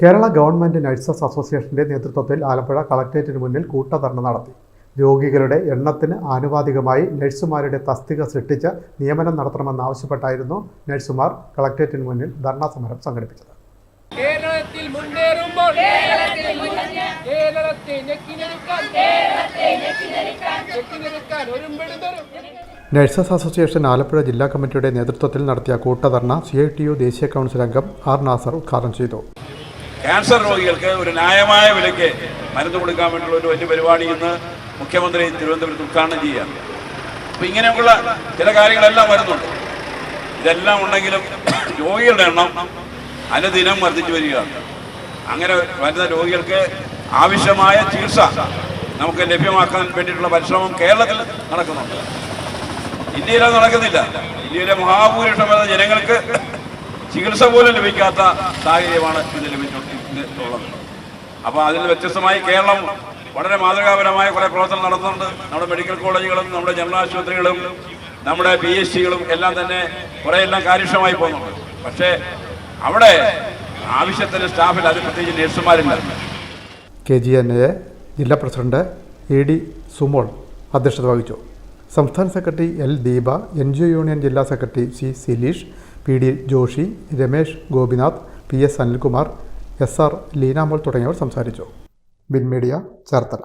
Kerala government nurses അസോസിയേഷന്റെ നേതൃത്വത്തിൽ ആലപ്പുഴ കളക്ട്രേറ്റിന് മുന്നിൽ കൂട്ടധർണ നടത്തി. രോഗികളുടെ എണ്ണത്തിന് ആനുപാതികമായി നഴ്സുമാരുടെ തസ്തിക സൃഷ്ടിച്ച് നിയമനം നടത്തണമെന്നാവശ്യപ്പെട്ടായിരുന്നു നഴ്സുമാർ കളക്ട്രേറ്റിന് മുന്നിൽ ധർണാ സമരം സംഘടിപ്പിച്ചത്. കേരളത്തിൽ മുന്നേറുമ്പോൾ നഴ്സസ് അസോസിയേഷൻ ആലപ്പുഴ ജില്ലാ കമ്മിറ്റിയുടെ നേതൃത്വത്തിൽ നടത്തിയ കൂട്ടധർണ സി ഐ ടി യു ദേശീയ കൗൺസിൽ അംഗം ആർ നാസർ ഉദ്ഘാടനം ചെയ്തു. ക്യാൻസർ രോഗികൾക്ക് ഒരു ന്യായമായ വിലയ്ക്ക് മരുന്ന് കൊടുക്കാൻ വേണ്ടിയുള്ള ഒരു വലിയ പരിപാടി ഇന്ന് മുഖ്യമന്ത്രി തിരുവനന്തപുരത്ത് ഉദ്ഘാടനം ചെയ്യുകയാണ്. അപ്പം ഇങ്ങനെയുള്ള ചില കാര്യങ്ങളെല്ലാം വരുന്നുണ്ട്. ഇതെല്ലാം ഉണ്ടെങ്കിലും രോഗികളുടെ എണ്ണം അനുദിനം വർദ്ധിച്ചു വരികയാണ്. അങ്ങനെ വരുന്ന രോഗികൾക്ക് ആവശ്യമായ ചികിത്സ നമുക്ക് ലഭ്യമാക്കാൻ വേണ്ടിയിട്ടുള്ള പരിശ്രമം കേരളത്തിൽ നടക്കുന്നുണ്ട്. ഇന്ത്യയിലത് നടക്കുന്നില്ല. ഇന്ത്യയിലെ മഹാഭൂരിഷ്ടം വരുന്ന ജനങ്ങൾക്ക് ചികിത്സ പോലും ലഭിക്കാത്ത സാഹചര്യമാണ് ഇത് ലഭിച്ചുള്ളത് അപ്പോൾ അതിൽ വ്യത്യസ്തമായി കേരളം വളരെ മാതൃകാപരമായ കുറേ പ്രവർത്തനം നടത്തുന്നുണ്ട്. നമ്മുടെ മെഡിക്കൽ കോളേജുകളും നമ്മുടെ ജനറൽ ആശുപത്രികളും നമ്മുടെ പി എച്ച് സികളും എല്ലാം തന്നെ കുറേ എല്ലാം കാര്യക്ഷമമായി പോകുന്നുണ്ട്. പക്ഷേ അവിടെ ആവശ്യത്തിന് സ്റ്റാഫിൽ അത് പ്രത്യേകിച്ച് നഴ്സുമാരില്ല. കെ ജി എൻ എ ജില്ലാ പ്രസിഡന്റ് എ ഡി സുമോൾ അധ്യക്ഷത വഹിച്ചു. സംസ്ഥാന secretary L Deepa N G O union ജില്ലാ secretary C Sileesh P D Joshi Ramesh Gopinath P S Anilkumar S R Leenamol തുടങ്ങിയവർ സംസാരിച്ചു. Bin media Cherthala.